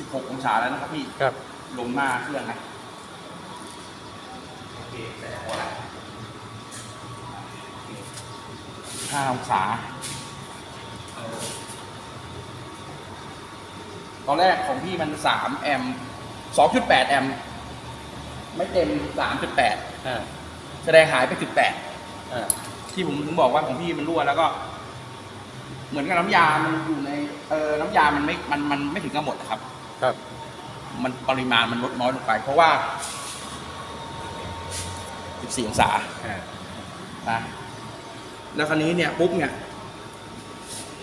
16 องศาแล้วนะครับพี่ครับลงหน้าเครื่องนะโอเคแต่พอละ5องศา ตอนแรกของพี่มัน 3 แอมป์2.8 แอมป์ไม่เต็ม 3.8 อ่า แสดงหายไป18อ่าที่ผมถึงบอกว่าของพี่มันรั่วแล้วก็ เหมือนกับน้ำยา มันอยู่ใน เออน้ำยา มันไม่ มัน มันไม่ถึงกับหมดนะครับ ครับ มันปริมาณมันลดน้อยลงไป เพราะว่า 14 องศาอ่านะแล้วคราวนี้เนี่ยปุ๊บเนี่ย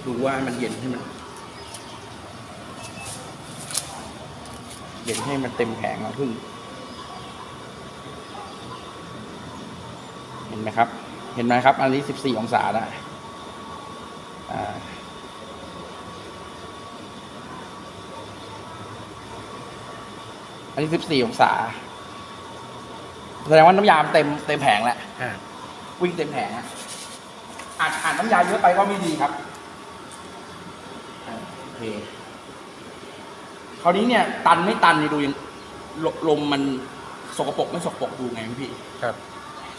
ดูว่ามันเย็นให้มัน เย็นให้มันเต็มแผงอะพึ่งเห็นไหมครับ เห็นไหมครับ อันนี้ 14 องศานะอ่า อันนี้14องศา แสดงว่าน้ำยามนเต็มเต็มแผงแล้วอ่าวิ่งเต็มแผงอะอาจอาจน้ำยาเยอะไปก็ไม่ดีครับอ่าโอเคคราวนี้เนี่ย ตันไม่ตันนี่ดูยังลลมมันสกปรกไม่สกปรกดูไงพี่ ครับ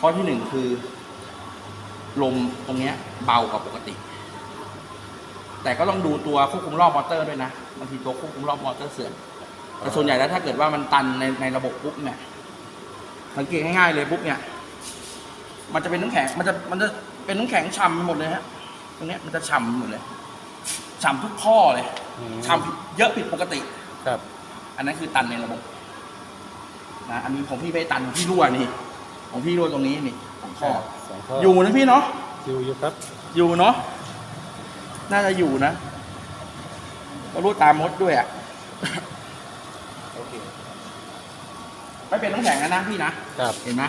ข้อที่หนึ่งคือ ลมตรงเนี้ย เบากว่าปกติ แต่ก็ต้องดูตัวควบคุมรอบมอเตอร์ด้วยนะบางทีตัวควบคุมรอบมอเตอร์เสื่อม แต่ส่วนใหญ่แล้วถ้าเกิดว่ามันตันในในระบบปุ๊บเนี่ยสังเกตง่ายๆเลยปุ๊บเนี่ย มันจะเป็นน้ำแข็งมันจะมันจะเป็นน้ำแข็งฉ่ำไปหมดเลยฮะตรงเนี้ยมันจะฉ่ำหมดเลยฉ่ำทุกข้อเลยอืมฉ่ำผิดเยอะผิดปกติ ครับ อันนั้นคือตันในระบบนะอันนี้ของพี่ไม่ตันของพี่รั่วนี่ของพี่รั่วตรงนี้นี่สองข้อสองข้ออยู่นะพี่เนาะอยู่อยู่ครับ อยู่เนาะน่าจะอยู่นะก็รู้ตามมดด้วยอะโอเค ไม่เป็นน้ำแข็งแล้วนะพี่นะครับ เห็นไหม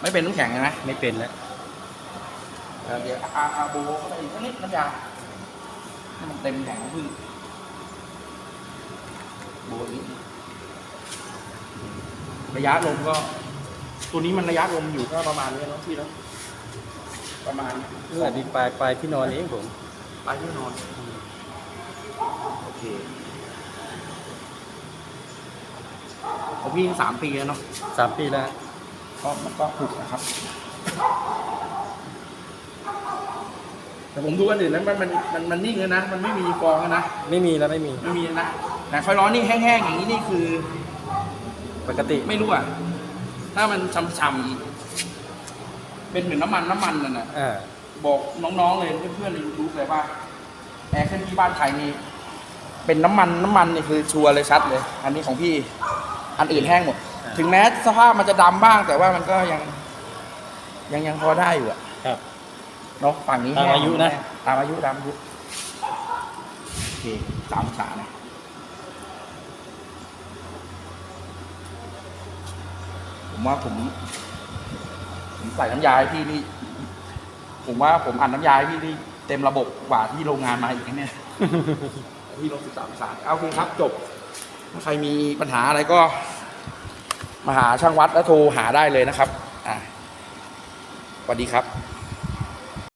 ไม่เป็นน้ำแข็งนะไม่เป็นแล้วเดี๋ยวเดี๋ยวอาอาโบเข้าไปอีกสักนิดน้ำยาให้มันเต็มแข็งของพึ่งโบอีกนิดระยะลมก็ ตัวนี้มันระยะลมอยู่ก็ประมาณนี้เนาะพี่เนาะประมาณเมื่อดีปลายปลายที่นอนเองผมไปที่นอนโอเค ของพี่สามปีแล้วเนาะสามปีแล้ว ก็มันก็ถูกนะครับ แต่ผมดูอันอื่นนั้นมันมันมันมันนิ่งเลยนะ มันไม่มีฟองแล้วนะ ไม่มีแล้วไม่มี ไม่มีนะแต่ไฟร้อนนี่แห้งๆอย่างนี้นี่คือ ปกติไม่รู้อะ ถ้ามันช่ำๆเป็นเหมือนน้ำมันน้ำมันน่ะนะอ่าบอกน้องๆเลยเพื่อนๆในยูทูบเลยว่าแอร์เครื่องที่บ้านไทยนี่เป็นน้ำมันน้ำมันนี่คือชัวร์เลยชัดเลย อันนี้ของพี่ อันอื่นแห้งหมดอ่าถึงแม้สภาพมันจะดำบ้าง แต่ว่ามันก็ยังยังยังพอได้อยู่อะครับ เนาะฝั่งนี้ตามแห้งอายุนะ ตามอายุตามอายุโอเคสามองศานะผมว่าผมผมใส่น้ำยาให้พี่นี่ผมว่าผมอัดน้ำยาให้พี่นี่เต็มระบบกว่าที่โรงงานมาอีกนะเนี่ย ที่ลงสิบสามศาสตร์เอาโอเคครับจบถ้า ใครมีปัญหาอะไรก็ มาหาช่างวัดแล้วโทรหาได้เลยนะครับอ่าสวัสดีครับ